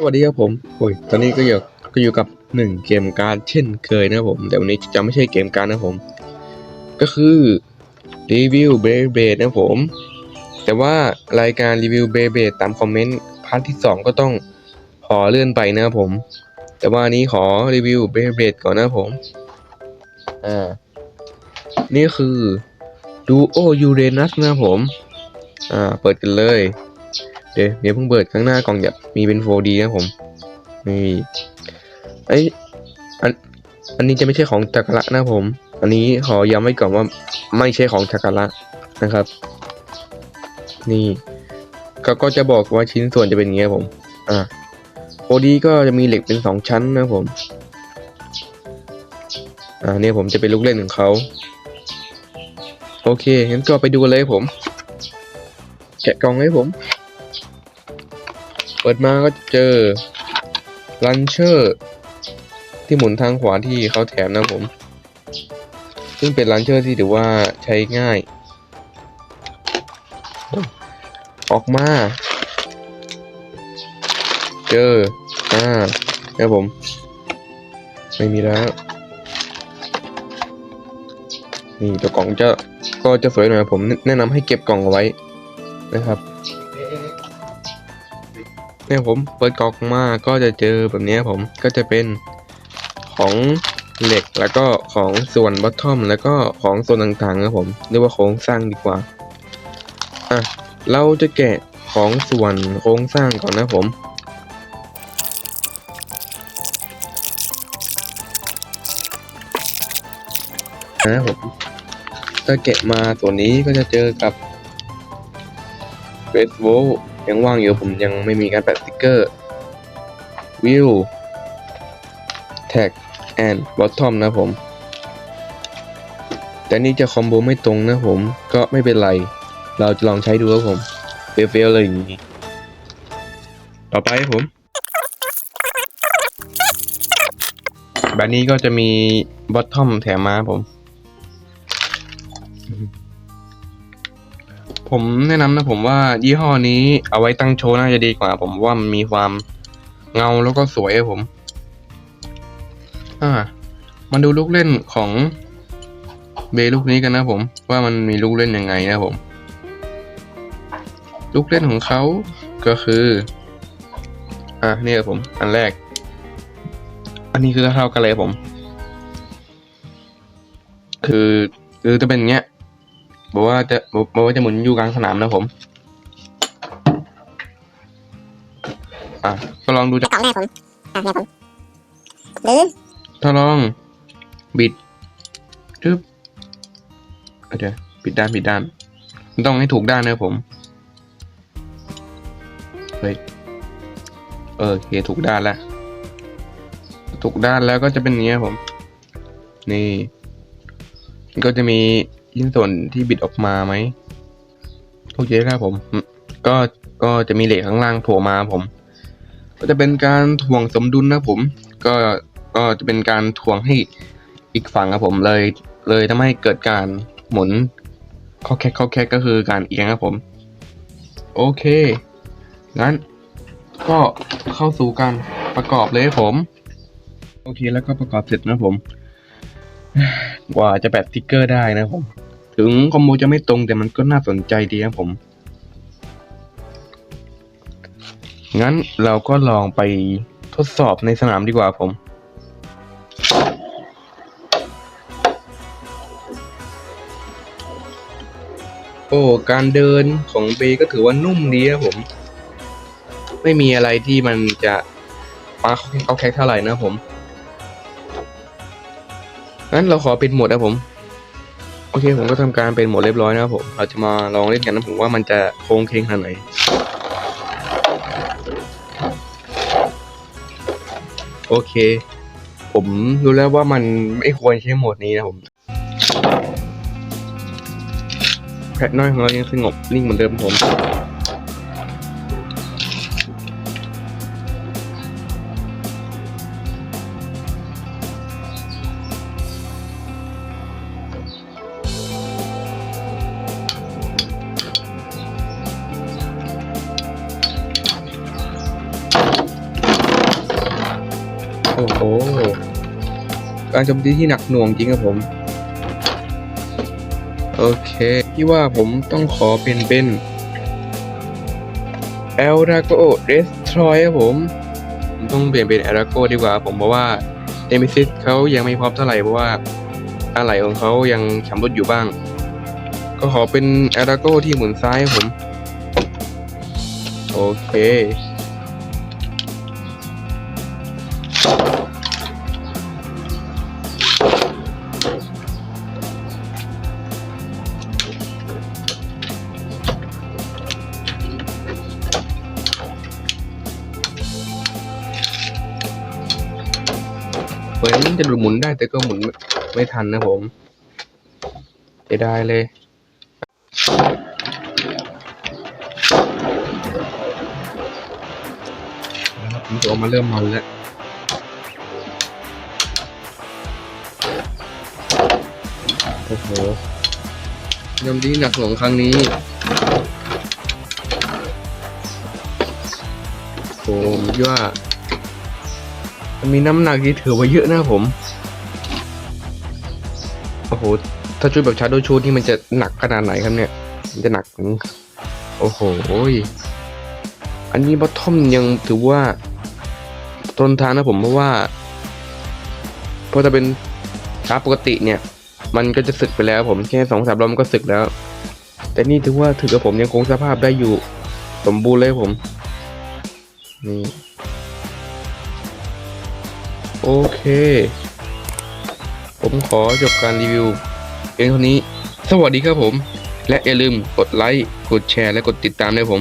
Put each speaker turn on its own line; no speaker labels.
สวัสดีครับผมโอ้ยตอนนี้ก็อยู่ก็อยู่กับหนึ่งเกมการเช่นเคยนะครับผม แต่วันนี้จะไม่ใช่เกมการนะผม ก็คือรีวิวเบเบดนะผม แต่ว่ารายการรีวิวเบเบดตามคอมเมนต์พาร์ทที่สองก็ต้องขอเลื่อนไปนะครับผม แต่ว่าอันนี้ขอรีวิวเบเบดก่อนนะผม อ่า นี่คือดูโอยูเรนัสนะผม อ่า เปิดกันเลย เดี๋ยวเดี๋ยวเพิ่งเปิดข้างหน้ากล่องแบบมีเป็น 4D นะผมนี่ไออันอันนี้จะไม่ใช่ของจักระนะผม อันนี้ขอย้ำไว้ก่อนว่าไม่ใช่ของจักระนะครับ นี่ก็ก็จะบอกว่าชิ้นส่วนจะเป็นอย่างเงี้ยผม อ่า 4D ก็จะมีเหล็กเป็นสองชั้นนะผม อ่าเนี่ยผมจะเป็นลูกเล่นของเขา โอเคงั้นก็ไปดูเลยผม แกะกล่องให้ผม ปิดมาก็เจอลันเชอร์ ที่หมุนทางขวาที่เขาแถมนะผม ซึ่งเป็นลันเชอร์ที่ถือว่าใช้ง่าย ออกมา เจออ่าครับผม ไม่มีแล้ว นี่ตัวกล่องจะก็จะสวยหน่อยผมแนะนำให้เก็บกล่องเอาไว้นะครับ เนี่ยผมเปิดกล่องมาก็จะเจอแบบนี้ผมก็จะเป็นของเหล็กแล้วก็ของส่วนบัตทอมแล้วก็ของส่วนต่างๆนะผมเรียกว่าโครงสร้างดีกว่าอะเราจะแกะของส่วนโครงสร้างก่อนนะผมนะผมถ้าแกะมาส่วนนี้ก็จะเจอกับเฟสโว ยังว่างอยู่ผมยังไม่มีการแปะสติ๊กเกอร์วิวแท็กแอนด์บอททอมนะผม แต่นี่จะคอมโบไม่ตรงนะผม ก็ไม่เป็นไร เราจะลองใช้ดูครับผมเฟลๆเลยอย่างนี้ ต่อไปครับผมแบบนี้ก็จะมีบอททอมแถมมาครับผม ผมแนะนำนะผมว่ายี่ห้อนี้เอาไว้ตั้งโชว์น่าจะดีกว่า ผมว่ามันมีความเงาแล้วก็สวยผม อ่ามาดูลูกเล่นของเบลูกนี้กันนะผม ว่ามันมีลูกเล่นยังไงนะผม ลูกเล่นของเขาก็คือ อะนี่ครับผม อันแรก อันนี้คือเท่ากันเลยผม คือคือจะเป็นเงี้ย บอกว่าจะบอกว่าจะหมุนอยู่กลางสนามนะผม อะก็ลองดูจาก
กล่องแรกผมอะเนี่ยผมหรือ
ถ้าลอง บิดจึ๊บเดี๋ยวปิดด้านปิดด้านมันต้องให้ถูกด้านนะครับผมเฮ้ยเออโอเคถูกด้านแล้วถูกด้านแล้วก็จะเป็นอย่างเงี้ยผม นี่มันก็จะมี ชิ้นส่วนที่บิดออกมาไหมโอเคครับผม ก็ก็จะมีเหล็กข้างล่างโผล่มาผม ก็จะเป็นการถ่วงสมดุลนะผม ก็ก็จะเป็นการถ่วงให้อีกฝั่งครับผมเลย เลยทำให้เกิดการหมุนข้อแคกข้อแคกก็คือการเอียงครับผม โอเคงั้นก็เข้าสู่การประกอบเลยผม โอเคแล้วก็ประกอบเสร็จนะผม กว่าจะแปะสติ๊กเกอร์ได้นะผม ถึงคอมโบจะไม่ตรงแต่มันก็น่าสนใจดีครับผม งั้นเราก็ลองไปทดสอบในสนามดีกว่าผมโอ้การเดินของเบก็ถือว่านุ่มดีครับผม ไม่มีอะไรที่มันจะป้าเขาแคกเท่าไหร่นะผมงั้นเราขอเป็นหมดนะผม อเค ผมก็ทำการเป็นโหมดเรียบร้อยนะครับผม เราจะมาลองเล่นกันนะผมว่ามันจะโค้งเคงขนาดไหนโอเค ผมรู้แล้วว่ามันไม่ควรใช้โหมดนี้นะผมแพทน้อยของเรายังสงบนิ่งเหมือนเดิมผม โอ้โห การโจมตีที่หนักหน่วงจริงครับผม โอเค ที่ว่าผมต้องขอเป็นเป็น e l r a g o Destroy ครับผม ผมต้องเปลี่ยนเป็น e l r a g o ดีกว่าผมเพราะว่า n e m e s i s เขายังไม่พร้อมเท่าไหร่เพราะว่าอะไหล่ของเขายังชำรุดอยู่บ้าง ก็ขอเป็น e l r a g o ที่หมุนซ้ายครับผม โอเค จะหมุนได้แต่ก็หมุนไม่ไม่ทันนะผมเสียดายเลยผมจะออกมาเริ่มมันแล้วโอ้โหยมดีหนักหน่วงครั้งนี้ ผมคิดว่า มีน้ำหนักที่ถือว่าเยอะนะผม โอ้โห ถ้าชุดแบบชาร์โดชูดนี่มันจะหนักขนาดไหนครับเนี่ย มันจะหนักถึงโอ้โห อันนี้บอททอมยังถือว่าทนทานนะผมเพราะว่าเพราะจะเป็นชาร์ปกติเนี่ย มันก็จะสึกไปแล้วผมแค่สองสามรอบมันก็สึกแล้ว แต่นี่ถือว่าถือกับผมยังคงสภาพได้อยู่ สมบูรณ์เลยผม นี่ โอเค ผมขอจบการรีวิวเพียงเท่านี้ สวัสดีครับผม และอย่าลืมกดไลค์ กดแชร์ และกดติดตามด้วยผม